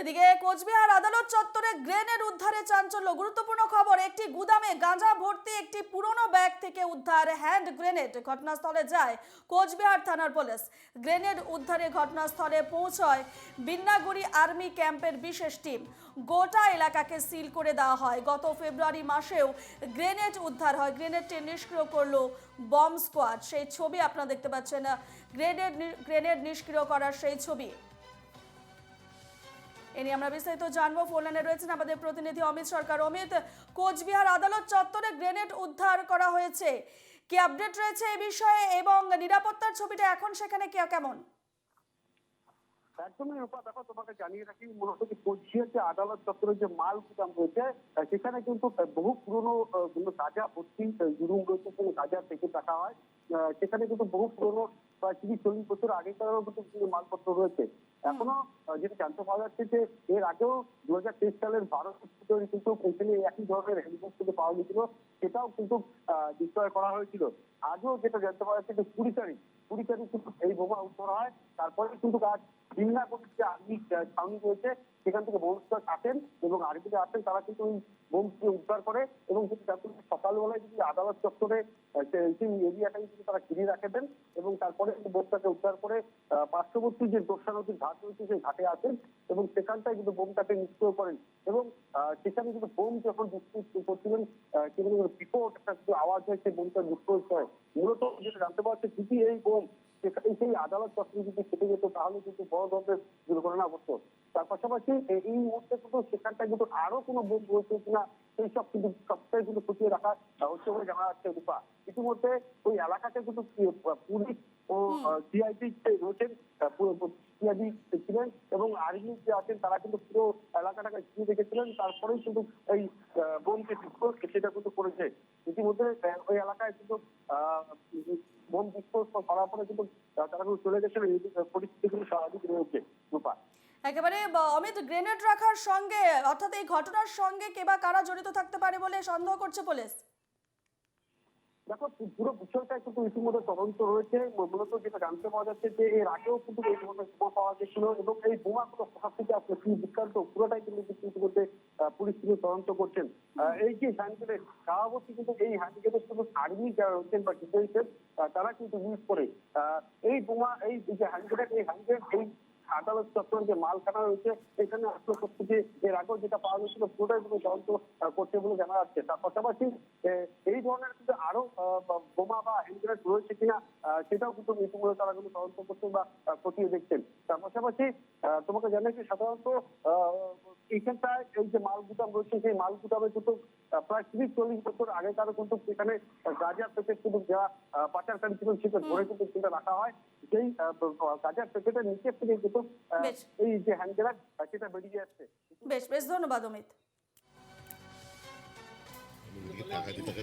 এদিকে কোচবিহার আদালত চত্বরে গ্রেনেড উদ্ধারে চাঞ্চল্য। গুরুত্বপূর্ণ খবর, একটি গুদামে গাঁজা ভর্তি একটি পুরনো ব্যাগ থেকে উদ্ধার হ্যান্ড গ্রেনেড ঘটনাস্থলে যায় কোচবিহার থানার পুলিশ। গ্রেনেড উদ্ধারে ঘটনাস্থলে পৌঁছয় বিন্নাগুড়ি আর্মি ক্যাম্পের বিশেষ টিম। গোটা এলাকাকে সিল করে দেওয়া হয়। গত ফেব্রুয়ারি মাসেও গ্রেনেড উদ্ধার হয়। গ্রেনেডটি নিষ্ক্রিয় করল বম্ব স্কোয়াড। সেই ছবি আপনারা দেখতে পাচ্ছেন। গ্রেনেড গ্রেনেড নিষ্ক্রিয় করার সেই ছবি। এ আমরা বিস্তারিত জানব। ফোন লাইনে রয়েছেন আমাদের প্রতিনিধি অমিত সরকার। অমিত, কোচবিহার আদালত চত্বরে গ্রেনেড উদ্ধার করা হয়েছে। কি আপডেট রয়েছে এই বিষয়ে এবং নিরাপত্তার ছবিটা এখন সেখানে কি কেমন? একদমই রূপা, দেখো, তোমাকে জানিয়ে রাখি, মূলত যে যে আদালত চত্বরের যে মাল গুদাম রয়েছে সেখানে কিন্তু বহু পুরনো কিন্তু গাঁজা ভর্তি জুরুম রয়েছে গাঁজা থেকে রাখা হয়। সেখানে কিন্তু বহু পুরনো প্রায় তিরিশ চল্লিশ বছর আগেকার মালপত্র রয়েছে। এখনও যেটা জানতে পাওয়া যাচ্ছে যে এর আগেও দু হাজার তেইশ সালের ভারত কিন্তু এখানে একই ধরনের হেলিকপ্টার থেকে পাওয়া গেছিল সেটাও কিন্তু আহ, বিক্রয় করা হয়েছিল। আজও যেটা জানতে পাওয়া যাচ্ছে যে কুড়ি তারিখ কুড়ি তারিখ কিন্তু এই বোমা উত্তর হয় তারপরে কিন্তু আজ বিন্না যে আর্মি ছাউনি রয়েছে, সেখান থেকে বোমস্টার আসেন এবং আর্মিতে আসেন, তারা কিন্তু ওই বোমকে উদ্ধার করে এবং সকালবেলায় যদি আদালত চত্বরে সেই এরিয়াটাই কিন্তু তারা ঘিরে রাখে দেন এবং তারপরে বোমটাকে উদ্ধার করে পার্শ্ববর্তী যে দোসরা নদীর ঘাট রয়েছে সেই ঘাটে আসেন এবং সেখানটায় কিন্তু বোমটাকে নিষ্ক্রিয় করেন এবং সেখানে কিন্তু বোম যখন করছিলেন কিন্তু বিস্ফোট একটা আওয়াজ হয়, সেই বোমটা বিস্ফোরিত হয়। মূলত যেটা জানতে পারছে যদি এই বোম সেখানে সেই আদালত চত্বরে যদি কেটে যেত তাহলে কিন্তু বড় ধরনের দুর্ঘটনা ঘটতো। তার পাশাপাশি এই মুহূর্তে কিন্তু সেখানটায় কিন্তু আরও কোনো বোম রয়েছে কিনা সেই সব কিন্তু সবটাই কিন্তু খুঁটিয়ে রাখা হচ্ছে বলে জানা যাচ্ছে রূপা। ইতিমধ্যে ওই এলাকাতে কিন্তু পুলিশ ও সিআইডি রয়েছেন সিআইডি ছিলেন এবং আর্মি যে আছেন তারা কিন্তু পুরো এলাকাটাকে ঘিরে রেখেছিলেন। তারপরেই কিন্তু এই বোমকে সেটা কিন্তু করেছে। বোম করার পরে কিন্তু তারা চলে গেছেন এই পরিস্থিতি কিন্তু স্বাভাবিক রয়েছে রূপা। একেবারে অমিত গ্রেনেড রাখার সঙ্গে অর্থাৎ এই ঘটনার সঙ্গে কে বা কারা জড়িত থাকতে পারে বলে সন্দেহ করছে পুলিশ? দেখো পুরো বিষয়টা কিন্তু ইতিমধ্যে তদন্ত রয়েছে মূলত যেটা জানতে পাওয়া যাচ্ছে যে এর আগেও কিন্তু এই ধরনের বোমা পাওয়া গেছিল এবং এই বোমা কোনো কোথা থেকে আসলে কি বিস্তারিত পুরোটাই কিন্তু ইতিমধ্যে পুলিশ কিন্তু তদন্ত করছেন। এই যে হ্যান্ডগ্রেড স্বভাবতই কিন্তু এই হ্যান্ডগ্রেড শুধু আর্মি যারা রয়েছেন বা ডিফেন্সের তারা কিন্তু ইউজ করে। আহ, এই বোমা এই যে হ্যান্ডগ্রেড এই হ্যান্ডগ্রেড এই আদালত চত্বরের যে মালখানা রয়েছে এখানে আসলে এর আগেও যেটা পাওয়া গেছিল পুরোটাই কিন্তু তদন্ত করছে বলে জানা যাচ্ছে। তার পাশাপাশি এই ধরনের কিন্তু আরও আহ, বোমা বা হ্যান্ডগ্রেড রয়েছে কিনা সেটাও কিন্তু ইতিমধ্যে তারা কিন্তু তদন্ত করছেন বা খতিয়ে দেখছেন। তার পাশাপাশি আহ, তোমাকে জানাই যে সাধারণত আহ, এইখানটায় এই যে মাল গুদাম রয়েছে সেই মাল গুদামে কিন্তু প্রায় তিরিশ চল্লিশ বছর আগেকারও কিন্তু সেখানে গাজার প্যাকেট কিন্তু যারা আহ, পাচারকারী ছিল সেটা ধরে কিন্তু সেটা রাখা হয়। সেই গাজার প্যাকেটের নিচে থেকে কিন্তু বেশ। এই যে হ্যান্ড গ্রেনেড সেটা বেরিয়ে যাচ্ছে বেশ বেশ ধন্যবাদ অমিত। টাকা দিতে টাকা